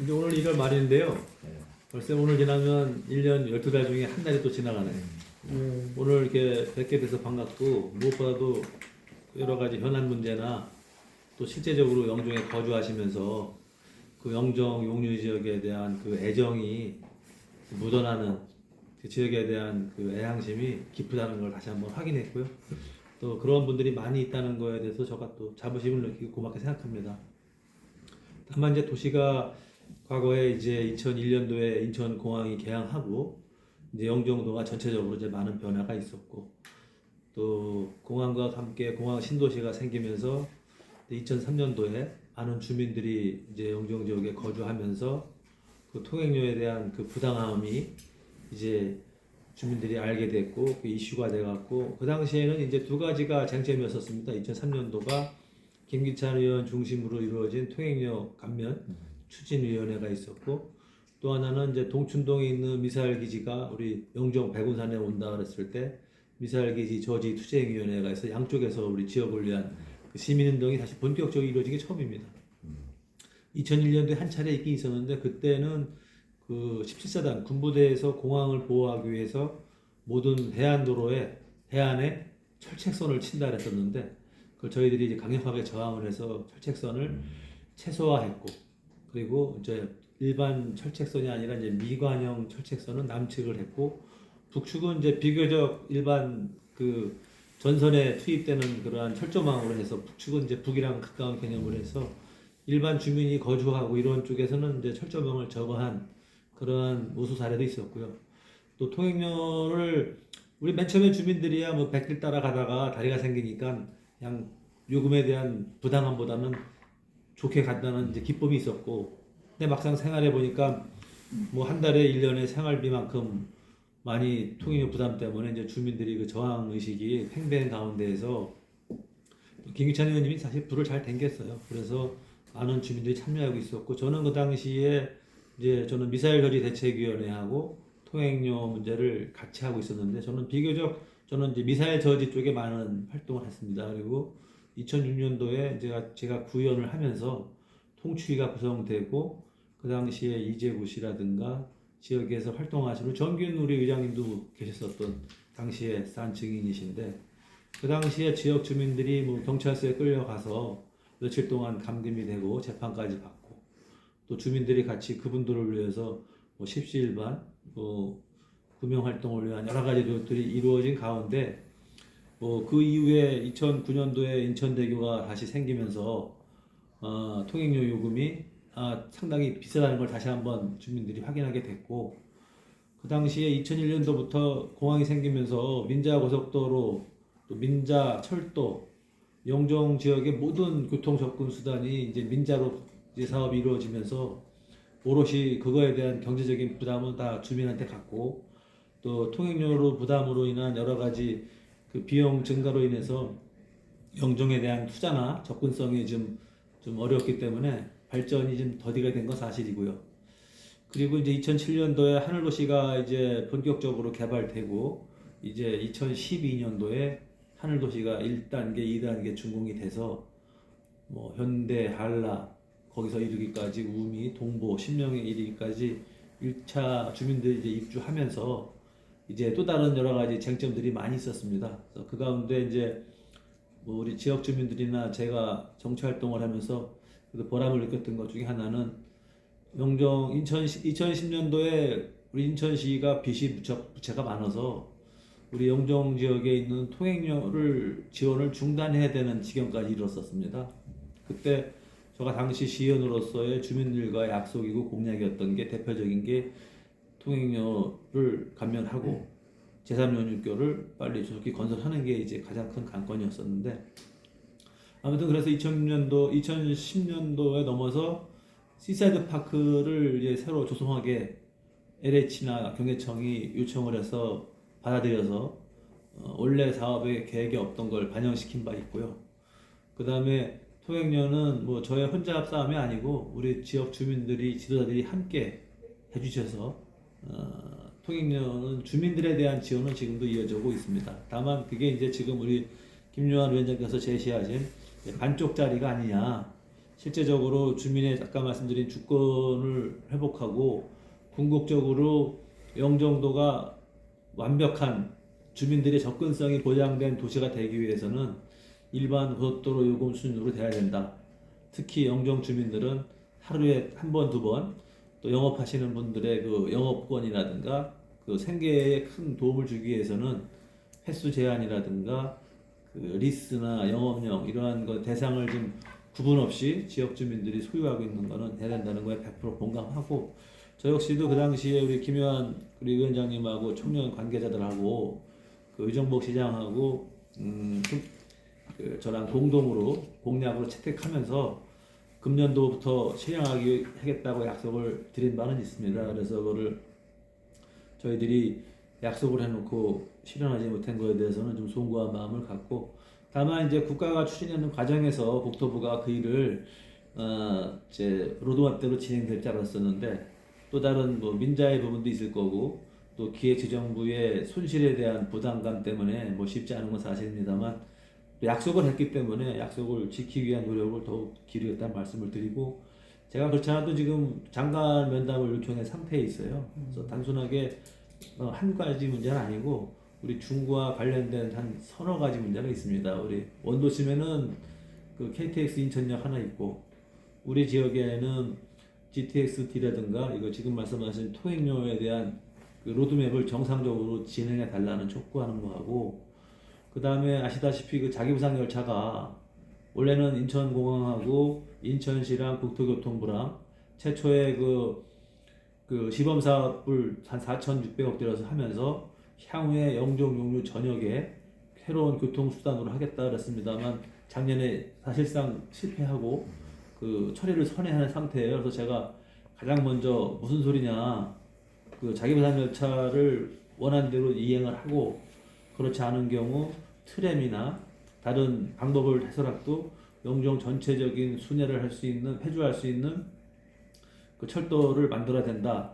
이제 오늘 1월 말인데요. 네. 벌써 오늘 지나면 1년 12달 중에 한 달이 또 지나가네. 음, 오늘 이렇게 뵙게 돼서 반갑고 무엇보다도 여러 가지 현안 문제나 또 실제적으로 영종에 거주하시면서 그 영종 용류 지역에 대한 그 애정이 묻어나는 그 지역에 대한 그 애향심이 깊다는 걸 다시 한번 확인했고요. 또 그런 분들이 많이 있다는 거에 대해서 제가 또 자부심을 느끼고 고맙게 생각합니다. 다만 이제 도시가 과거에 이제 2001년도에 인천 공항이 개항하고 이제 영종도가 전체적으로 이제 많은 변화가 있었고 또 공항과 함께 공항 신도시가 생기면서 2003년도에 많은 주민들이 이제 영종 지역에 거주하면서 그 통행료에 대한 그 부당함이 이제 주민들이 알게 됐고 그 이슈가 돼갖고 그 당시에는 이제 두 가지가 쟁점이었었습니다. 2003년도가 김기찬 의원 중심으로 이루어진 통행료 감면 추진위원회가 있었고 또 하나는 이제 동춘동에 있는 미사일 기지가 우리 영종 백운산에 온다 그랬을 때 미사일 기지 저지 투쟁위원회가 있어 양쪽에서 우리 지역을 위한 그 시민운동이 다시 본격적으로 이루어진 게 처음입니다. 2001년도에 한 차례 있긴 있었는데 그때는 그 17사단 군부대에서 공항을 보호하기 위해서 모든 해안도로에 해안에 철책선을 친다 그랬었는데 그걸 저희들이 이제 강력하게 저항을 해서 철책선을 최소화했고 그리고 이제 일반 철책선이 아니라 이제 미관형 철책선은 남측을 했고 북측은 이제 비교적 일반 그 전선에 투입되는 그러한 철조망으로 해서 북측은 이제 북이랑 가까운 개념으로 해서 일반 주민이 거주하고 이런 쪽에서는 이제 철조망을 제거한 그러한 우수 사례도 있었고요. 또 통행료를 우리 맨 처음에 주민들이야 뭐 백길 따라 가다가 다리가 생기니까 그냥 요금에 대한 부당함보다는 좋게 간다는 이제 기쁨이 있었고 근데 막상 생활해 보니까 뭐 한 달에 1년에 생활비만큼 많이 통행료 부담 때문에 이제 주민들이 그 저항 의식이 팽배한 가운데에서 김기찬 의원님이 사실 불을 잘 댕겼어요. 그래서 많은 주민들이 참여하고 있었고 저는 그 당시에 이제 저는 미사일 거리 대책위원회하고 통행료 문제를 같이 하고 있었는데 저는 비교적 저는 이제 미사일 저지 쪽에 많은 활동을 했습니다. 그리고 2006년도에 제가 제가 구의원을 하면서 통추위가 구성되고 그 당시에 이재구 씨라든가 지역에서 활동하시는 정균 우리 의장님도 계셨었던 당시에 싼 증인이신데 그 당시에 지역 주민들이 뭐 경찰서에 끌려가서 며칠 동안 감금이 되고 재판까지 받고 또 주민들이 같이 그분들을 위해서 뭐 십시일반 뭐 구명 활동을 위한 여러 가지 노력들이 이루어진 가운데 뭐 그 이후에 2009년도에 인천대교가 다시 생기면서 어, 통행료 요금이 아, 상당히 비싸다는 걸 다시 한번 주민들이 확인하게 됐고 그 당시에 2001년도부터 공항이 생기면서 민자 고속도로 또 민자 철도 영종 지역의 모든 교통 접근 수단이 이제 민자로 이제 사업이 이루어지면서 오롯이 그거에 대한 경제적인 부담은 다 주민한테 갔고 또 통행료로 부담으로 인한 여러 가지 그 비용 증가로 인해서 영종에 대한 투자나 접근성이 좀, 좀 어렵기 때문에 발전이 좀 더디가 된 건 사실이고요. 그리고 이제 2007년도에 하늘도시가 이제 본격적으로 개발되고 이제 2012년도에 하늘도시가 1단계, 2단계 준공이 돼서 뭐 현대, 한라 거기서 이르기까지 우미, 동보, 신명에 이르기까지 1차 주민들이 이제 입주하면서 이제 또 다른 여러 가지 쟁점들이 많이 있었습니다. 그 가운데 이제 뭐 우리 지역 주민들이나 제가 정치 활동을 하면서 보람을 느꼈던 것 중에 하나는 영종 인천 2010년도에 우리 인천시가 빚이 무척 부채가 많아서 우리 영종 지역에 있는 통행료를 지원을 중단해야 되는 지경까지 이뤘었습니다. 그때 제가 당시 시의원으로서의 주민들과의 약속이고 공약이었던 게 대표적인 게 통행료를 감면하고 제3연육교를 빨리 조속히 건설하는 게 이제 가장 큰 관건이었었는데 아무튼 그래서 2006년도, 2010년도에 넘어서 시사이드 파크를 이제 새로 조성하게 LH나 경계청이 요청을 해서 받아들여서 어, 원래 사업의 계획에 없던 걸 반영시킨 바 있고요. 그 다음에 통행료는 뭐 저의 혼자 싸움이 아니고 우리 지역 주민들이 지도자들이 함께 해주셔서 어, 통행료는 주민들에 대한 지원은 지금도 이어지고 있습니다. 다만 그게 이제 지금 우리 김요한 위원장께서 제시하신 반쪽짜리가 아니냐 실제적으로 주민의 아까 말씀드린 주권을 회복하고 궁극적으로 영종도가 완벽한 주민들의 접근성이 보장된 도시가 되기 위해서는 일반 고속도로 요금 수준으로 돼야 된다. 특히 영종 주민들은 하루에 한 번, 두 번, 또 영업하시는 분들의 그 영업권이라든가 그 생계에 큰 도움을 주기 위해서는 횟수 제한이라든가 그 리스나 영업령 이러한 거 대상을 좀 구분 없이 지역 주민들이 소유하고 있는 거는 해야 된다는 거에 100% 공감하고 저 역시도 그 당시에 우리 김효한 우리 위원장님하고 청년 관계자들하고 그 의정복 시장하고 음, 좀, 그 저랑 공동으로 공약으로 채택하면서 금년도부터 실행하기 하겠다고 약속을 드린 바는 있습니다. 그래서 그거를 저희들이 약속을 해놓고 실현하지 못한 거에 대해서는 좀 송구한 마음을 갖고 다만 이제 국가가 추진하는 과정에서 국토부가 그 일을 어 이제 로드맵대로 진행될 줄 알았었는데 또 다른 뭐 민자의 부분도 있을 거고 또 기획재정부의 손실에 대한 부담감 때문에 뭐 쉽지 않은 건 사실입니다만 약속을 했기 때문에 약속을 지키기 위한 노력을 더욱 기울이겠다는 말씀을 드리고 제가 그렇지 않아도 지금 장관 면담을 요청한 상태에 있어요. 그래서 단순하게 어, 한 가지 문제는 아니고 우리 중구와 관련된 한 서너 가지 문제가 있습니다. 우리 원도심에는 그 KTX 인천역 하나 있고 우리 지역에는 GTX-D라든가 이거 지금 말씀하신 통행료에 대한 그 로드맵을 정상적으로 진행해 달라는 촉구하는 거하고 그 다음에 아시다시피 그 자기부상 열차가 원래는 인천공항하고 인천시랑 국토교통부랑 최초의 그, 그 시범 사업을 한 4,600억 들여서 하면서 향후에 영종 용류 전역에 새로운 교통수단으로 하겠다 그랬습니다만 작년에 사실상 실패하고 그 처리를 선회하는 상태예요. 그래서 제가 가장 먼저 무슨 소리냐 그 자기부상 열차를 원한 대로 이행을 하고 그렇지 않은 경우 트램이나 다른 방법을 해서라도 영종 전체적인 순회를 할 수 있는 회주할 수 있는 그 철도를 만들어야 된다.